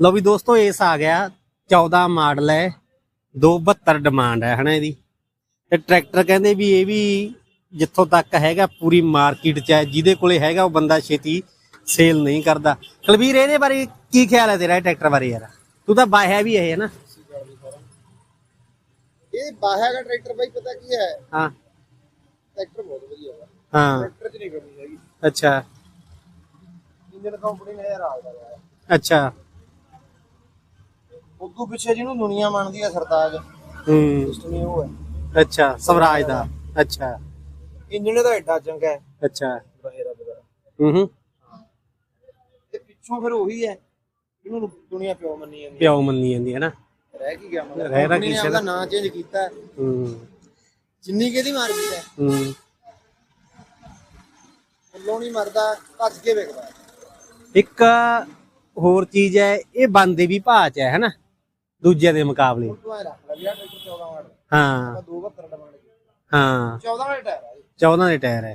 ਲਓ ਵੀ ਦੋਸਤੋ ਇਸ ਆ ਗਿਆ 14 ਮਾਡਲ ਹੈ 272 ਡਿਮਾਂਡ ਹੈ ਹਨਾ ਇਹਦੀ। ਤੇ ਟਰੈਕਟਰ ਕਹਿੰਦੇ ਵੀ ਇਹ ਵੀ ਜਿੱਥੋਂ ਤੱਕ ਹੈਗਾ ਪੂਰੀ ਮਾਰਕੀਟ 'ਚ ਹੈ ਜਿਹਦੇ ਕੋਲੇ ਹੈਗਾ ਉਹ ਬੰਦਾ ਛੇਤੀ ਸੇਲ ਨਹੀਂ ਕਰਦਾ। ਕੁਲਵੀਰ ਇਹਦੇ ਬਾਰੇ ਕੀ ਖਿਆਲ ਹੈ ਤੇਰਾ ਟਰੈਕਟਰ ਬਾਰੇ ਯਾਰ? ਤੂੰ ਤਾਂ ਬਾਹਿਆ ਵੀ ਇਹ ਹੈ ਨਾ ਇਹ ਬਾਹਾ ਦਾ ਟਰੈਕਟਰ ਬਾਈ ਪਤਾ ਕੀ ਹੈ? ਹਾਂ। ਟਰੈਕਟਰ ਬਹੁਤ ਵਧੀਆ ਹੈ ਹਾਂ। ਟਰੈਕਟਰ 'ਚ ਨਹੀਂ ਕਮੀ ਹੈਗੀ। ਅੱਛਾ। ਇੰਜਨ ਕੰਪਨੀ ਨੇ ਯਾਰ ਆਉਂਦਾ ਅੱਛਾ। ਉਦੋਂ ਪਿੱਛੇ ਜਿਹਨੂੰ ਦੁਨੀਆ ਮੰਨਦੀ ਹੈ ਸਰਤਾਜ। ਹੂੰ। ਉਹ ਅੱਛਾ ਸਵਰਾਜ ਦਾ। ਅੱਛਾ। ਇੰਜਨ ਦਾ ਐਡਾ ਚੰਗਾ ਹੈ। ਅੱਛਾ। ਬਹਿਰਾ ਵਗੈਰਾ ਹੂੰ ਹੂੰ। ਤੇ ਪਿੱਛੋਂ ਫਿਰ ਉਹੀ ਹੈ ਜਿਹਨੂੰ ਦੁਨੀਆ ਪਿਓ ਮੰਨੀ ਜਾਂਦੀ ਹੈ। ਪਿਓ ਮੰਨੀ ਜਾਂਦੀ ਹੈ ਨਾ। ਰਹਿ ਕੀ ਗਿਆ ਮਤਲਬ ਰਹਿ ਨੇ ਕਿਸੇ ਦਾ। ਨਾਂ ਚੇਂਜ ਕੀਤਾ। ਹੈ। ਹੂੰ ਜਿੰਨੀ ਕਿਹਦੀ ਮਾਰਕੀਟ ਹੈ। ਹੂੰ। ਫੁੱਲੋਂ ਨਹੀਂ ਮਰਦਾ ਭੱਜ ਕੇ ਵਿਕਦਾ। ਇੱਕ ਹੋਰ ਚੀਜ਼ ਹੈ ਇਹ ਬੰਦੇ ਵੀ ਭਾਅ ਚ ਹੈ ਹਨਾ ਦੂਜਿਆਂ ਦੇ ਮੁਕਾਬਲੇ। ਤੂੰ ਐ ਰੱਖ ਲੈ ਵੀ ਆਹ ਟਰੈਕਟਰ 14 ਮਾਡਲ ਹਾਂ ਆ 272 ਡਿਮਾਂਡ ਹਾਂ। 14 ਵਾਲੇ ਟਾਇਰ ਆ 14 ਦੇ ਟਾਇਰ ਹੈ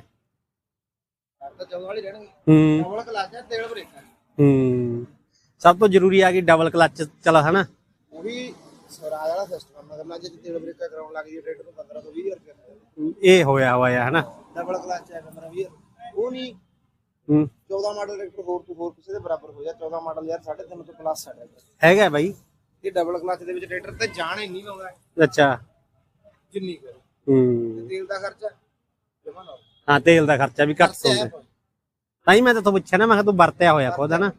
ਟਾਇਰ ਤਾਂ 14 ਵਾਲੇ ਰਹਿਣਗੇ। ਹੂੰ। ਡਬਲ ਕਲਾਚ ਹੈ ਤੇਲ ਬ੍ਰੇਕਾਂ ਹੂੰ। ਸਭ ਤੋਂ ਜ਼ਰੂਰੀ ਆ ਕਿ ਡਬਲ ਕਲੱਚ ਚਲਾ ਹਨਾ? ਉਹੀ ਸਵਰਾਜ ਵਾਲਾ ਸਿਸਟਮ ਮਗਰ ਲਾ ਜੇ ਤੇਲ ਬ੍ਰੇਕਾਂ ਕਰਾਉਣ ਲੱਗ ਜੀ ਟਰੈਕਟਰ ਤੋਂ 15 ਤੋਂ 20 ਹਜ਼ਾਰ ਰੁਪਏ ਇਹ ਹੋਇਆ ਹੋਇਆ ਹਨਾ? ਡਬਲ ਕਲਾਚ ਹੈ 15 20 ਉਹ ਨਹੀਂ। ਹੂੰ। 14 ਮਾਡਲ ਟਰੈਕਟਰ ਹੋਰ ਤੋਂ ਹੋਰ ਕਿਸੇ ਦੇ ਬਰਾਬਰ ਹੋ ਜਾ। 14 ਮਾਡਲ ਯਾਰ 3.5 ਤੋਂ ਪਲੱਸ ਹੈ ਹੈਗਾ ਬਾਈ। ਇਹ ਡਬਲ ਕਲਚ ਦੇ ਵਿੱਚ ਟਰੈਕਟਰ ਤੇ ਜਾਣ ਇੰਨੀ ਲਾਉਂਦਾ ਹੈ ਅੱਛਾ। ਜਿੰਨੀ ਕਰੇ ਹੂੰ? ਤੇਲ ਦਾ ਖਰਚਾ? ਜਮਾ ਨਾ ਹਾਂ ਤੇਲ ਦਾ ਖਰਚਾ ਵੀ ਘੱਟ ਹੁੰਦਾ। ਤਾਂ ਹੀ ਮੈਂ ਤਾਂ ਪੁੱਛਿਆ ਨਾ ਮੈਂ ਕਿਹਾ ਤੂੰ ਵਰਤਿਆ ਹੋਇਆ ਖੁਦ ਹਨਾ?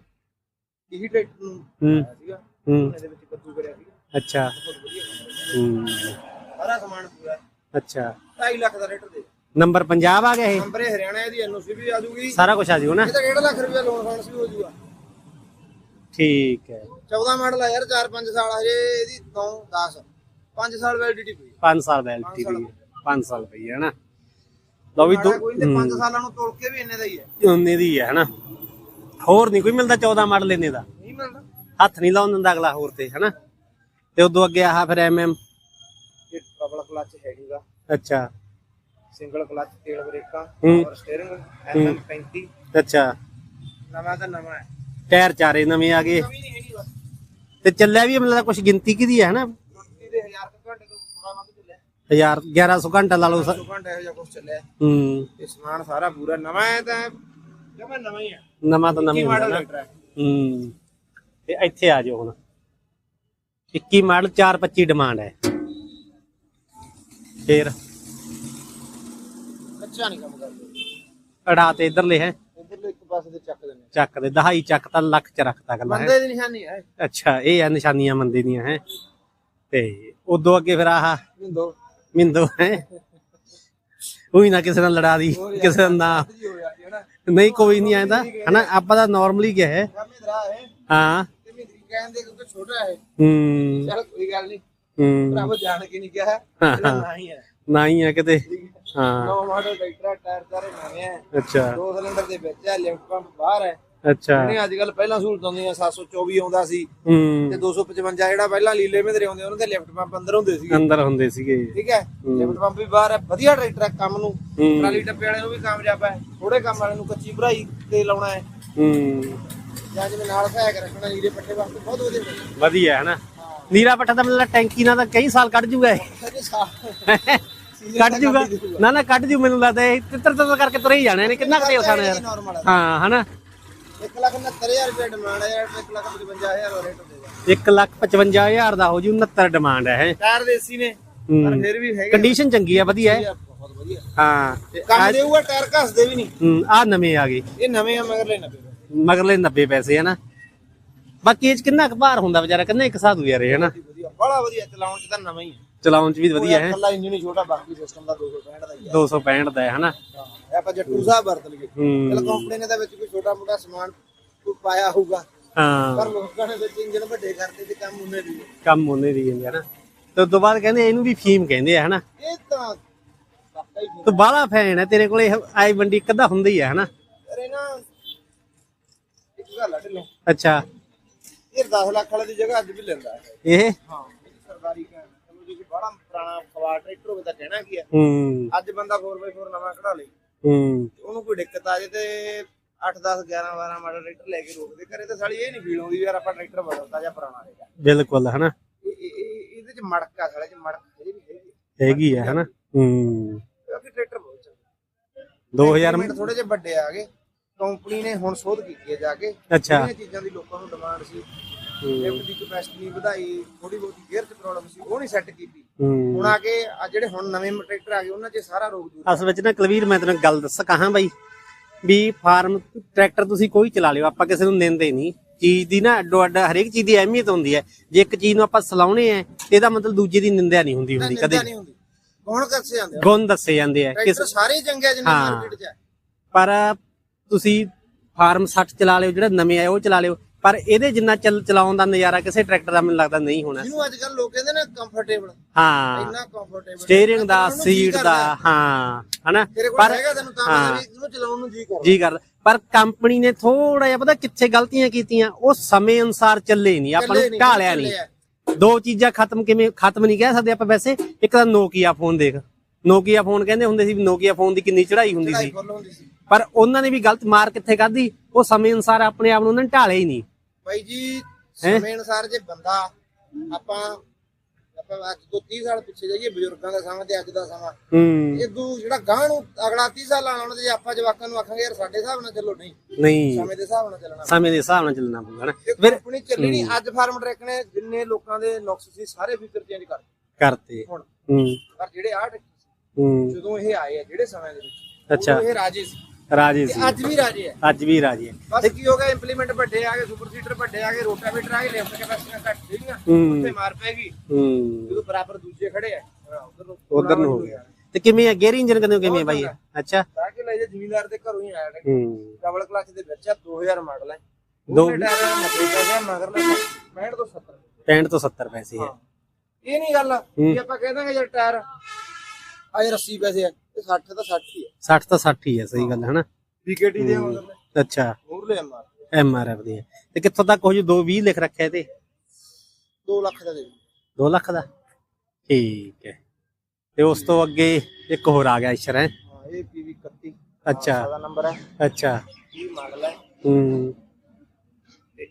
ਇਹੀ ਟਰੈਕਟਰ ਨੂੰ ਹੂੰ। ਆਇਆ ਸੀਗਾ। ਹੂੰ। ਇਹਦੇ ਵਿੱਚ ਕੱਦੂ ਕਰਿਆ ਸੀਗਾ। ਅੱਛਾ। ਬਹੁਤ ਵਧੀਆ ਕੰਮ ਹੈ। ਹੂੰ ਸਾਰਾ ਸਮਾਨ ਪੂਰਾ। ਅੱਛਾ। 2.5 ਲੱਖ ਦਾ ਟਰੈਕਟਰ ਦੇ। ਨੰਬਰ ਪੰਜਾਬ ਆ ਗਿਆ ਇਹ? ਨੰਬਰ ਇਹ ਹਰਿਆਣਾ ਇਹਦੀ ਐਨਓਸੀ ਵੀ ਆ ਜੂਗੀ। ਸਾਰਾ ਕੁਝ ਆ ਜਿਓ ਨਾ। ਇਹ ਤਾਂ 1.5 ਲੱਖ ਰੁਪਏ ਲੋਨ ਫਾਈਨੈਂਸ ਵੀ ਹੋ ਜੂਗਾ। ਠੀਕ ਹੈ। 14 ਮਾਡਲ ਆ ਯਾਰ 4-5 ਸਾਲ ਹਜੇ ਇਹਦੀ 9 10 5 ਸਾਲ ਵੈਲਿਡਿਟੀ ਪਈ। 5 ਸਾਲ ਵੈਲਿਡਿਟੀ ਦੀ 5 ਸਾਲ ਪਈ ਹੈ ਹਨਾ? ਲਓ ਵੀ ਕੋਈ ਤੇ ਦੋ 5 ਸਾਲਾਂ ਨੂੰ ਤੋੜ ਕੇ ਵੀ ਇੰਨੇ ਦਾ ਹੀ ਹੈ। ਉਹਨੇ ਦੀ ਹੈ ਹਨਾ? ਹੋਰ ਨਹੀਂ ਕੋਈ ਮਿਲਦਾ 14 ਮਾਡਲ ਇੰਨੇ ਦਾ? ਨਹੀਂ ਮਿਲਦਾ। ਹੱਥ ਨਹੀਂ ਲਾਉਣ ਦਿੰਦਾ ਅਗਲਾ ਹੋਰ ਤੇ ਹਨਾ? ਤੇ ਉਦੋਂ ਅੱਗੇ ਆਹ ਫਿਰ ਐਮਐਮ ਇਹ ਡਬਲ ਕਲਚ ਹੈਗਾ ਅੱਛਾ। ਸਿੰਗਲ ਕਲਚ ਤੇਲ ਬ੍ਰੇਕਾਂ। ਪਾਵਰ ਸਟੀਅਰਿੰਗ ਐਮਐਮ 35 ਅੱਛਾ। ਨਵਾਂ ਤਾਂ ਨਵਾਂ ਹੈ। ਟਾਇਰ ਚਾਰੇ ਨਵੇਂ ਆ ਗਏ। ਤੇ ਚੱਲਿਆ ਵੀ ਮਤਲਬ ਕੁਝ ਗਿਣਤੀ ਕਿਹਦੀ ਹੈ ਹਨਾ ਗੁੱਡੀ ਦੇ 1000 ਕੁ ਘੰਟੇ ਤੋਂ ਥੋੜਾ ਵੱਧ ਚੱਲਿਆ। 1000 1100 ਘੰਟਾ ਲਾ ਲਓ ਸ- 2 ਘੰਟੇ ਇਹੋ ਜਿਹਾ ਕੁਝ ਚੱਲਿਆ। ਹੂੰ। ਇਹ ਸਮਾਨ ਸਾਰਾ ਪੂਰਾ ਨਵਾਂ ਹੈ ਤਾਂ ਜਮਾ ਨਵਾਂ ਹੀ ਹੈ ਨਵਾਂ ਤਾਂ ਨਵੇਂ ਕੀ ਹੁੰਦਾ ਮਾਡਲ ਨਾ। ਟਰੈਕਟਰ ਹੈ। ਹੂੰ। ਤੇ ਇੱਥੇ ਆ ਜਾਓ ਹੁਣ। 21 ਮਾਡਲ 425 ਡਿਮਾਂਡ ਹੈ। ਫੇਰ ਕੱਚਾ ਨਹੀਂ ਕੰਮ ਕਰਦੇ। ਅੜਾ ਤੇ ਇਧਰਲੇ ਹੈ। ਇਧਰਲੇ ਇੱਕ ਪਾਸੇ ਤੇ ਚੱਕ ਦਿੰਦੇ ਚੱਕ ਦੇ ਦਹਾਈ ਚੱਕ ਤਾਂ ਲੱਖ ਚ ਰੱਖਤਾ ਗੱਲਾਂ ਹੈ। ਬੰਦੇ ਦੀ ਨਿਸ਼ਾਨੀ ਹੈ ਅੱਛਾ ਇਹ ਆ ਨਿਸ਼ਾਨੀਆਂ ਮੰਦੇ ਦੀਆਂ ਹੈ। ਤੇ ਉਦੋਂ ਅੱਗੇ ਫਿਰ ਆਹ ਮਿੰਦੋ। ਹੈ। ਉਹੀ ਨਾ ਕਿਸੇ ਨਾਲ ਲੜਾ ਦੀ ਕਿਸੇ ਦਾ ਨਾ। ਜੀ ਹੋ ਜਾਂਦੀ ਹੈ ਨਾ। ਨਹੀਂ ਕੋਈ ਨਹੀਂ ਆਂਦਾ ਹਨਾ ਆਪਾਂ ਤਾਂ ਨਾਰਮਲੀ ਗਿਆ ਹੈ? ਦਰਾ ਹੈ। ਹਾਂ। ਤੇ ਮਿੰਦਰੀ ਕਹਿੰਦੇ ਕਿਉਂਕਿ ਛੋਟਾ ਹੈ। ਹੂੰ। ਚਲ ਕੋਈ ਗੱਲ ਨਹੀਂ। ਹੂੰ। ਭਰਾਵੋ ਜਾਣ ਕੇ ਨਹੀਂ ਕਿਹਾ। ਹਾਂ। ਨਾ ਹੀ ਹੈ। ਨਾ ਹੀ ਆ ਕਿਤੇ। ਹਾਂ। ਨੋ ਮਾਡਲ ਟਰੈਕਟਰ ਹੈ, ਟਾਇਰ ਸਾਰੇ ਨਵੇਂ ਹੈ ਅੱਛਾ। ਦੋ ਸਿਲੰਡਰ ਦੇ ਵਿੱਚ ਹੈ ਲਿਫਟ ਪੰਪ ਬਾਹਰ ਹੈ ਅੱਛਾ। ਜਿਹੜੇ ਅੱਜ ਕੱਲ ਪਹਿਲਾਂ ਸਹੂਲਤਾਂ ਹੁੰਦੀਆਂ 724 ਆਉਂਦਾ ਸੀ। ਹੂੰ। ਤੇ 255 ਜਿਹੜਾ ਪਹਿਲਾਂ ਲੀਲੇ ਮਹਿੰਦਰੇ ਆਉਂਦੇ ਉਹਨਾਂ ਦੇ ਲਿਫਟ ਪੰਪ ਅੰਦਰ ਹੁੰਦੇ ਸੀ ਅੰਦਰ ਹੁੰਦੇ ਸੀਗੇ। ਠੀਕ ਹੈ। ਲਿਫਟ ਪੰਪ ਵੀ ਬਾਹਰ ਹੈ ਵਧੀਆ ਟਰੈਕਟਰ ਹੈ ਕੰਮ ਨੂੰ। ਹੂੰ। ਟਰਾਲੀ ਟੱਪੇ ਵਾਲੇ ਨੂੰ ਵੀ ਕਾਮਯਾਬ ਹੈ ਥੋੜੇ ਕੰਮ ਵਾਲੇ ਨੂੰ ਕੱਚੀ ਭਰਾਈ ਤੇ ਲਾਉਣਾ ਹੈ। ਹੂੰ। ਜਾਂ ਜਿਵੇਂ ਨਾਲ ਸਹਾਇਕ ਰੱਖਣਾ ਲੀੜੇ ਪੱਟੇ ਵਾਸਤੇ ਬਹੁਤ ਵਧੀਆ ਵਧੀਆ ਹੈ ਨਾ। ਨੀਰਾ ਪੱਠਾ ਤਾਂ ਮਤਲਬ ਟੈਂਕੀ ਨਾਲ ਤਾਂ ਕਈ ਸਾਲ ਕੱਢ ਜੂਗਾ ਇਹ। ਕੱਢ ਜੂਗਾ। ਨਾ ਨਾ ਕੱਢ ਜੂ ਮੈਨੂੰ ਲੱਗਦਾ ਇਹ ਤਿੱਤਰ ਤਿੱਤਰ ਕਰਕੇ ਤੁਰੇ ਹੀ ਜਾਣੇ ਨੇ ਕਿੰਨਾ ਕੁ ਤੇਲ ਖਾਣਾ ਯਾਰ? ਹੈ ਹਨਾ? 1 ਲੱਖ 69000 ਰੁਪਏ ਡਿਮਾਂਡ ਹੈ ਯਾਰ 1 ਲੱਖ 55000 ਰੇਟ ਦੇਗਾ 1 ਲੱਖ 55000 ਦਾ ਹੋ ਜੂ 69 ਡਿਮਾਂਡ ਹੈ। ਟਾਇਰ ਦੇਸੀ ਨੇ। ਪਰ ਫਿਰ ਵੀ ਹੈਗੇ ਕੰਡੀਸ਼ਨ ਚੰਗੀ ਆ ਵਧੀਆ ਹੈ। ਬਹੁਤ ਵਧੀਆ। ਹਾਂ ਕੰਮ ਦੇਊਗਾ ਟਾਇਰ ਘਸਦੇ ਵੀ ਨਹੀਂ। ਆ ਨਵੇਂ ਆ ਗਏ। ਇਹ ਨਵੇਂ ਆ ਮਗਰ ਲੈਣਾ ਪਏਗਾ ਮਗਰਲੇ 90 ਪੈਸੇ ਹੈ ਨਾ ਬਾਕੀ ਇਹ ਚ ਕਿੰਨਾ ਕੁ ਭਾਰ ਹੁੰਦਾ ਵਿਚਾਰਾ ਕਿੰਨਾ ਇੱਕ ਸਾਧੂ ਯਾਰ ਇਹ ਹਨਾ? ਵਧੀਆ ਬੜਾ ਵਧੀਆ ਚਲਾਉਣ ਚ ਤਾਂ ਨਵਾਂ ਹੀ ਹੈ ਚਲਾਉਣ ਚ ਵੀ ਵਧੀਆ ਹੈ। ਕੱਲਾ ਇੰਜਨ ਹੀ ਛੋਟਾ ਬਾਕੀ ਸਿਸਟਮ ਦਾ 265 ਦਾ ਹੀ ਹੈ 265 ਦਾ ਹੈ ਹਨਾ? ਹਾਂ, ਇਹ ਆਪਾਂ ਜੱਟੂ ਸਾਹਿਬ ਵਰਤ ਲਈਏ। ਹੂੰ। ਚਲ ਕੰਪਨੀ ਨੇ ਤਾਂ ਵਿੱਚ ਕੋਈ ਛੋਟਾ ਮੋਟਾ ਸਮਾਨ ਕੋਈ ਪਾਇਆ ਹੋਊਗਾ। ਹਾਂ। ਪਰ ਲੋਕਾਂ ਨੇ ਵਿੱਚ ਇੰਜਨ ਵੱਡੇ ਕਰਤੇ ਤੇ ਕੰਮ ਉਹਨੇ ਦੀ ਕੰਮ ਉਹਨੇ ਦੀ ਜਾਂਦੇ ਹਨਾ? ਤੇ ਉਸ ਤੋਂ ਬਾਅਦ ਕਹਿੰਦੇ ਇਹਨੂੰ ਵੀ ਫੀਮ ਕਹਿੰਦੇ ਆ ਹਨਾ? ਇਹ ਤਾਂ ਹੀ ਤੂੰ ਬਾਹਲਾ ਫੈਨ ਹੈ ਤੇਰੇ ਕੋਲੇ ਆਈ ਬੰਡੀ ਅੱਧਾ ਹੁੰਦਾ ਹੀ ਹੈ ਹਨਾ? ਅਰੇ ਨਾ ਇੱਕ ਗੱਲ ਆ ਢਿੱਲੋਂ। ਅੱਛਾ। ਇਹ 10 ਲੱਖ ਵਾਲੇ ਦੀ ਜਗ੍ਹਾ ਅੱਜ ਵੀ ਲੈਂਦਾ। ਹੈ ਇਹ? ਹਾਂ ਇਹ ਸਰਦਾਰੀ ਕਹਿਣ ਚਲੋ ਜੇ ਕੋਈ ਬੜਾ ਪੁਰਾਣਾ ਖਵਾ ਟਰੈਕਟਰ ਹੋਵੇ ਤਾਂ ਕਹਿਣਾ ਕੀ ਹੈ ਹੂੰ। ਅੱਜ ਬੰਦਾ 4x4 ਨਵਾਂ ਕਢਾ ਲੇ। ਹੂੰ। ਉਹਨੂੰ ਕੋਈ ਦਿੱਕਤ ਆ ਜੇ ਤੇ 8 10 11 12 ਮਾਡਲ ਟਰੈਕਟਰ ਲੈ ਕੇ ਰੋਕਦੇ। ਘਰੇ ਤਾਂ ਸਾਲੀ ਇਹ ਨਹੀਂ ਫੀਲ ਆਉਂਦੀ ਵੀ ਯਾਰ ਆਪਾਂ ਟਰੈਕਟਰ ਬਦਲਦਾ ਜਾਂ ਪੁਰਾਣਾ ਹੈਗਾ। ਬਿਲਕੁਲ ਹਨਾ? ਇਹ- ਇਹ- ਇਹ- ਇਹਦੇ ਚ ਮੜਕ ਆ ਸਾਲੇ ਚ ਮੜਕ ਹਜੇ ਵੀ ਹੈਗੀ ਆ। ਹੈਗੀ ਹੈ ਹਨਾ? ਹੂੰ। ਕਿਉਂਕਿ ਟਰੈਕਟਰ ਬਹੁਤ ਚੱਲਦਾ 2000 ਥੋੜੇ ਜਿਹੇ ਵੱਡੇ ਆ ਗਏ। ਕੰਪਨੀ ਨੇ ਹੁਣ ਸੋਧ ਕੀਤੀ ਹੈ ਜਾ ਕੇ। ਅੱਛਾ। ਜਿਹੜੀਆਂ ਚੀਜ਼ਾਂ ਦੀ ਲੋਕਾਂ ਨੂੰ ਡਿਮਾਂਡ ਸੀ ਲਿਫਟ ਦੀ ਕਪੈਸਿਟੀ ਨਹੀਂ ਵਧਾਈ ਥੋੜੀ ਬਹੁਤੀ ਗੇਅਰ 'ਚ ਪ੍ਰੋਬਲਮ ਸੀ ਉਹ ਨਹੀਂ ਸੈੱਟ ਕੀਤੀ। ਹੂੰ। ਹੁਣ ਆ ਕੇ ਆ ਜਿਹੜੇ ਹੁਣ ਨਵੇਂ ਟਰੈਕਟਰ ਆ ਗਏ ਉਹਨਾਂ 'ਚ ਸਾਰਾ ਰੋਗ ਦੂਰ ਅਸਲ ਵਿੱਚ ਨਾ ਕੁਲਵੀਰ ਮੈਂ ਤੈਨੂੰ ਗੱਲ ਦੱਸ ਕਹਾਂ ਬਾਈ? ਵੀ ਫਾਰਮ ਟਰੈਕਟਰ ਤੁਸੀਂ ਕੋਈ ਚਲਾ ਲਿਓ ਆਪਾਂ ਕਿਸੇ ਨੂੰ ਦਿੰਦੇ ਨਹੀਂ। ਚੀਜ਼ ਦੀ ਨਾ ਅੱਡੋ ਅੱਡ ਹਰੇਕ ਚੀਜ਼ ਦੀ ਅਹਿਮੀਅਤ ਹੁੰਦੀ ਹੈ। ਜੇ ਇੱਕ ਚੀਜ਼ ਨੂੰ ਆਪਾਂ ਸਲਾਉਣੇ ਆ ਤੇ ਇਹਦਾ ਮਤਲਬ ਦੂਜੇ ਦੀ ਨਿੰਦਿਆ ਨਹੀਂ ਹੁੰਦੀ ਹੁੰਦੀ ਕਦੇ ਨਹੀਂ ਹੁੰਦੀ। ਕੌਣ ਕਰਸੇ ਜਾਂਦੇ ਆ। ਗੁਣ ਦੱਸੇ ਜਾਂਦੇ ਆ। ਕਿਸ ਟਰੈਕਟਰ ਸਾਰੇ ਹੀ ਚੰਗੇ ਆ ਜਿੰਨੇ ਹਾਂ। ਮਾਰਕੀਟ 'ਚ ਆ। ਪਰ ਤੁਸੀਂ ਫਾਰਮ 60 ਚਲਾ ਲਿਓ ਜਿਹੜਾ ਨਵੇਂ ਆਏ ਉਹ ਚਲਾ ਲਿਓ। ਪਰ ਇਹਦੇ ਜਿੰਨਾ ਚੱਲ ਚਲਾਉਣ ਦਾ ਨਜ਼ਾਰਾ ਕਿਸੇ ਟਰੈਕਟਰ ਦਾ ਮੈਨੂੰ ਲੱਗਦਾ ਨਹੀਂ ਹੋਣਾ। ਜਿਹਨੂੰ ਅੱਜ ਕੱਲ ਲੋਕ ਕਹਿੰਦੇ ਨੇ ਕੰਫਰਟੇਬਲ ਹਾਂ। ਇੰਨਾ ਕੰਫਰਟੇਬਲ ਸਟੀਅਰਿੰਗ ਦਾ ਸੀਟ ਦਾ ਹਾਂ ਹਨਾ? ਪਰ ਹੈਗਾ ਤੈਨੂੰ ਤਾਂ ਹਾਂ। ਵੀ ਇਹਨੂੰ ਚਲਾਉਣ ਨੂੰ ਜੀ ਕਰਦਾ। ਜੀ ਕਰਦਾ। ਪਰ ਕੰਪਨੀ ਨੇ ਥੋੜਾ ਜਿਹਾ ਪਤਾ ਕਿੱਥੇ ਗਲਤੀਆਂ ਕੀਤੀਆਂ ਉਹ ਸਮੇਂ ਅਨੁਸਾਰ ਚੱਲੇ ਨਹੀਂ ਆਪਾਂ ਨੂੰ ਢਾਲਿਆ ਨਹੀਂ। ਦੋ ਚੀਜ਼ਾਂ ਖਤਮ ਕਿਵੇਂ ਖਤਮ ਨਹੀਂ ਕਹਿ ਸਕਦੇ ਆਪਾਂ ਵੈਸੇ। ਇੱਕ ਤਾਂ ਨੋਕੀਆ ਫੋਨ ਦੇਖ। ਨੋਕੀਆ ਫੋਨ ਕਹਿੰਦੇ ਹੁੰਦੇ ਸੀ ਨੋਕੀਆ ਫੋਨ ਦੀ ਕਿੰਨੀ ਚੜ੍ਹਾਈ ਹੁੰਦੀ ਚੜਾਈ ਹੁੰਦੀ ਸੀ। ਪਰ ਉਹਨਾਂ ਨੇ ਵੀ ਗਲਤ ਮਾਰ ਕਿੱਥੇ ਕਰਦੀ ਉਹ ਸਮੇਂ ਅਨੁਸਾਰ ਆਪਣੇ ਆਪ ਨੂੰ ਉਹਨਾਂ ਨੇ ਢਾਲਿਆ ਹੀ ਨਹੀਂ। ਬਾਈ ਜੀ? ਸਮੇਂ ਅਨੁਸਾਰ ਜੇ ਬੰਦਾ ਆਪਾਂ ਆਪਾਂ ਅੱਜ ਤੋਂ 30 ਸਾਲ ਪਿੱਛੇ ਜਾਈਏ ਬਜ਼ੁਰਗਾਂ ਦਾ ਸਮਾਂ ਤੇ ਅੱਜ ਦਾ ਸਮਾਂ। ਹੂੰ। ਇਦੋਂ ਜਿਹੜਾ ਗਾਂ ਨੂੰ ਅਗਲਾ 30 ਸਾਲ ਆਉਣਾ ਤੇ ਜੇ ਆਪਾਂ ਜਵਾਕਾਂ ਨੂੰ ਆਖਾਂਗੇ ਯਾਰ ਸਾਡੇ ਹਿਸਾਬ ਨਾਲ ਚੱਲੋ ਨਹੀਂ। ਨਹੀਂ। ਸਮੇਂ ਦੇ ਹਿਸਾਬ ਨਾਲ ਚੱਲਣਾ ਸਮੇਂ ਦੇ ਹਿਸਾਬ ਨਾਲ ਚੱਲਣਾ ਪਊਗਾ ਨਾ। ਇਹ ਫਿਰ ਕੰਪਨੀ ਚੱਲੀ ਨਹੀਂ ਅੱਜ ਫਾਰਮ ਟਰੈਕ ਨੇ ਜਿੰਨੇ ਲੋਕਾਂ ਦੇ ਨੁਕਸ ਸੀ ਸਾਰੇ ਫੀਚਰ ਚੇਂਜ ਕਰ ਕਰਤੇ। ਹੁਣ। ਪਰ ਜਿਹੜੇ ਆ ਜਦੋਂ ਇਹ ਆਏ ਆ ਜਿਹੜੇ ਸਮੇਂ ਦੇ ਵਿੱਚ ਅੱਛਾ। ਇਹ ਰਾਜੇ ਸੀ। ਰਾਜੀ ਤੇ ਸੀ। ਅੱਜ ਵੀ ਰਾਜੇ ਆ ਅੱਜ ਵੀ ਰਾਜੀ ਹੈ। ਬਸ ਕੀ ਹੋ ਗਿਆ ਇੰਪਲੀਮੈਂਟ ਵੱਡੇ ਆ ਗਏ ਸੁਪਰ ਸੀਟਰ ਵੱਡੇ ਆ ਗਏ ਰੋਟਾਵੇਟਰ ਆ ਗਏ ਲਿਫਟ ਕੈਪੈਸਿਟੀ ਘੱਟ ਸੀਗੀਆਂ ਹੂੰ। ਉੱਥੇ ਮਾਰ ਪੈਗੀ ਹੂੰ। ਜਦੋਂ ਬਰਾਬਰ ਦੂਜੇ ਖੜੇ ਆ ਉਧਰ ਨੂੰ ਨੂੰ ਹੋ ਗਿਆ। ਤੇ ਕਿਵੇਂ ਆ? ਗੇਅਰ ਇੰਜਨ ਕਦੇ ਕਿਵੇਂ ਬਾਈ? ਇਹ? ਅੱਛਾ। ਤਾਂ ਕਿ ਲੈ ਜੇ ਜ਼ਿਮੀਦਾਰ ਦੇ ਘਰੋਂ ਹੀ ਆਇਆ ਨੇ। ਹੂੰ। ਡਬਲ ਕਲਚ ਦੇ ਵਿੱਚ ਆ 2000 ਮਾਡਲ ਹੈ ਦੋ- ਦੋ ਟਾਇਰ 90 ਪੈਸੇ ਮਗਰ ਲੈ 65 ਤੋਂ 70 65 ਤੋਂ 70 ਪੈਸੇ ਹੈ। ਇਹ ਨਹੀਂ ਗੱਲ ਵੀ ਆਪਾਂ ਕਹਿ ਦਾਂਗੇ ਜੇ ਟਾਇਰ ਆਏ 80 ਪੈਸੇ ਆ। ਇਹ 60 ਤਾਂ 60 ਹੀ ਹੈ 60 ਤਾਂ 60 ਹੀ ਹੈ ਸਹੀ ਗੱਲ ਹੈ ਨਾ। ਵਿਕਟ ਦੇ ਮਗਰ ਅੱਛਾ। ਮੂਰਲੇ ਮਾਰ ਐਮ ਆਰ ਐਫ ਦੀ ਹੈ ਤੇ ਕਿੱਥੋਂ ਤੱਕ ਹੋ ਜੂ 220 ਲਿਖ ਰੱਖਿਆ ਤੇ 2 ਲੱਖ ਦਾ ਦੇ 2 ਲੱਖ ਦਾ? ਠੀਕ ਹੈ। ਤੇ ਉਸ ਤੋਂ ਅੱਗੇ ਇੱਕ ਹੋਰ ਆ ਗਿਆ ਇਸ਼ਰ ਹੈ? ਹਾਂ ਇਹ ਪੀਵੀ 31 ਅੱਛਾ। ਦਾ ਨੰਬਰ ਹੈ। ਅੱਛਾ। ਇਹ ਮਾਡਲ ਹੈ? ਹੂੰ। ਤੇ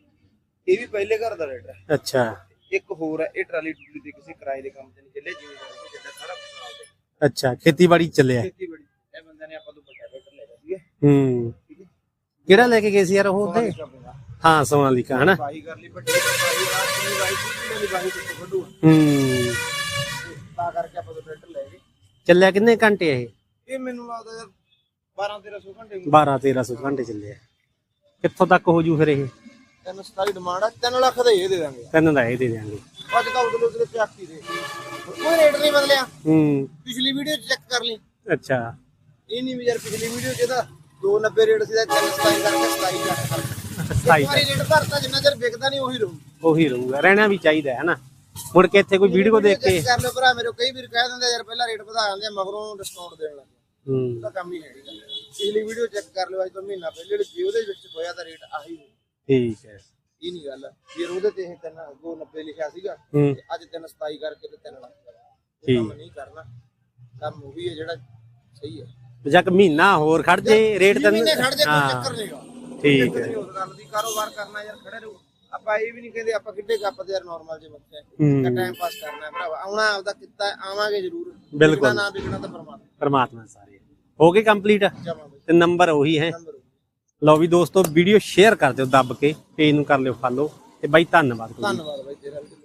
ਇਹ ਵੀ ਪਹਿਲੇ ਘਰ ਦਾ ਰੇਟ ਹੈ। ਅੱਛਾ। ਇੱਕ ਹੋਰ ਹੈ ਇਹ ਟਰਾਲੀ ਟੂਲੀ ਤੇ ਕਿਸੇ ਕਿਰਾਏ ਦੇ ਕੰਮ ਤੇ ਨਹੀਂ ਚੱਲੇ ਜਿਵੇਂ ਜਿੱਦਾਂ ਸਾਰਾ ਕੁਝ ਨਾਲ ਦੇ ਅੱਛਾ ਖੇਤੀਬਾੜੀ ਚੱਲਿਆ। ਖੇਤੀ ਬੜੀ ਇਹ ਬੰਦੇ ਨੇ ਆਪਾਂ ਤੋਂ ਵੱਡਾ ਰੇਟ ਲੈ ਲਿਆ ਸੀਗਾ। ਹੂੰ। ਠੀਕ ਹੈ। ਕਿਹੜਾ ਲੈ ਕੇ ਗਏ ਸੀ ਯਾਰ ਉਹ ਪੈਂਦਾ। ਹਾਂ ਸੋਨਾਲੀਕਾ ਹਨਾ? ਬਾਈ ਕਰ ਲਈ ਵੱਡੀ ਬਾਈ ਰਾਤ ਦੀ ਬਾਈ ਦੀ ਮੇਰੀ ਬਾਈ ਤੋਂ ਵੱਡੂ ਹੂੰ। ਤਾਂ ਕਰਕੇ ਆਪਾਂ ਤੋਂ ਟਰੈਕਟਰ ਲੈ ਗਏ। ਚੱਲਿਆ ਕਿੰਨੇ ਘੰਟੇ ਇਹ? ਇਹ ਮੈਨੂੰ ਲੱਗਦਾ ਯਾਰ 12 1300 ਘੰਟੇ 12 1300 ਘੰਟੇ ਚੱਲਿਆ ਕਿੱਥੋਂ ਤੱਕ ਹੋ ਜੂ ਫਿਰ ਇਹ? 327 ਡਿਮਾਂਡ ਆ 3 ਲੱਖ ਦਾ ਇਹ ਦੇ ਦਾਂਗੇ। ਤਿੰਨ ਦਾ ਇਹ ਦੇ ਦਿਆਂਗੇ। ਅੱਜ ਕੱਲ ਉਧਰ ਉਧਰ ਪਿਆਕੀ ਦੇ। ਕੋਈ ਰੇਟ ਨਹੀਂ ਬਦਲਿਆ। ਹੂੰ। ਪਿਛਲੀ ਵੀਡੀਓ ਚੈੱਕ ਕਰ ਲਈ। ਅੱਛਾ। ਇਹ ਨਹੀਂ ਵੀ ਯਾਰ ਪਿਛਲੀ ਵੀਡੀਓ ਚ ਇਹਦਾ 290 ਰੇਟ ਸੀ ਤਾਂ 327 ਕਰਕੇ 27 ਲੱਖ ਕਰ ਸਤਾਈ ਇੱਕ ਵਾਰੀ ਰੇਟ ਭਰਤਾ ਜਿੰਨਾ ਚਿਰ ਵਿਕਦਾ ਨਹੀਂ ਉਹੀ ਰਹੂ। ਉਹੀ ਰਹੂਗਾ ਰਹਿਣਾ ਵੀ ਚਾਹੀਦਾ ਹੈ ਨਾ। ਮੁੜ ਕੇ ਇੱਥੇ ਕੋਈ ਵੀਡੀਓ ਦੇਖ ਕੇ ਕਰ ਲਓ ਭਰਾ ਮੇਰੇ ਕਈ ਵੀਰ ਕਹਿ ਦਿੰਦੇ ਯਾਰ ਪਹਿਲਾਂ ਰੇਟ ਵਧਾ ਦਿੰਦੇ ਆ, ਮਗਰੋਂ ਡਿਸਕਾਊਂਟ ਦੇਣ ਲੱਗ ਜਾਂਦੇ। ਹੂੰ ਉਹਦਾ ਕੰਮ ਹੀ ਹੈ ਨਹੀਂ। ਪਿਛਲੀ ਵੀਡੀਓ ਚੈੱਕ ਕਰ ਲਿਓ ਅੱਜ ਤੋਂ ਮਹੀਨਾ ਪਹਿਲੇ ਜਿਹੜੀ ਉਹਦੇ ਵਿੱਚ ਹੋਇਆ ਤਾਂ ਰੇਟ ਆਹੀ ਹੋਊ। ਠੀਕ ਹੈ। ਇਹ ਨਹੀਂ ਗੱਲ। ਫਿਰ ਉਹਦੇ ਤੇ ਇਹ ਤਿੰਨ 290 ਲਿਖਿਆ ਸੀਗਾ। ਹੂੰ। ਤੇ ਅੱਜ 327 ਕਰਕੇ ਤੇ 3 ਲੱਖ। ਦਾ ਠੀਕ। ਕੰਮ ਨਹੀਂ ਕਰਨਾ। ਕੰਮ ਉਹੀ ਹੈ ਜਿਹੜਾ ਸਹੀ ਹੈ। ਜੱਕ ਮਹੀਨਾ ਹੋਰ ਖੜ ਜੇ ਰੇਟ ਵੀਹ ਤਾਂ ਮਹੀਨੇ ਖੜ ਜੇ ਕੋਈ ਹਾਂ। ਚੱਕਰ ਨਹੀਂਗਾ ਠੀਕ ਹੈ। ਨਹੀਂ ਉਸ ਗੱਲ ਦੀ ਕਾਰੋਬਾਰ ਕਰਨਾ ਯਾਰ ਖੜੇ ਰਹੋ। ਆਪਾਂ ਇਹ ਵੀ ਨਹੀਂ ਕਹਿੰਦੇ ਆਪਾਂ ਕਿੱਡੇ ਕੱਪ ਤੇ ਯਾਰ ਨਾਰਮਲ ਜੇ ਬੱਚੇ ਹੂੰ। ਤਾਂ ਟਾਈਮ ਪਾਸ ਕਰਨਾ ਹੈ। ਭਰਾਵਾ ਆਉਣਾ ਆਪਦਾ ਕੀਤਾ ਹੈ, ਆਵਾਂਗੇ ਜ਼ਰੂਰ। ਬਿਲਕੁਲ। ਵਿਕਣਾ ਨਾ ਵਿਕਣਾ ਤਾਂ ਪਰਮਾਤਮਾ। ਪਰਮਾਤਮਾ ਸਾਰੇ। ਹੋ ਗਏ ਕੰਪਲੀਟ ਜਮਾ ਤੇ ਨੰਬਰ ਉਹੀ ਹੈ। ਨੰਬਰ ਲਓ ਵੀ ਦੋਸਤੋ ਵੀਡੀਓ ਸ਼ੇਅਰ ਕਰ ਦਿਓ, ਦੱਬ ਕੇ ਪੇਜ ਨੂੰ ਕਰ ਲਿਓ ਫਾਲੋ ਤੇ ਬਾਈ ਧੰਨਵਾਦ ਧੰਨਵਾਦ ਬਾਈ, ਤੇਰਾ ਵੀ।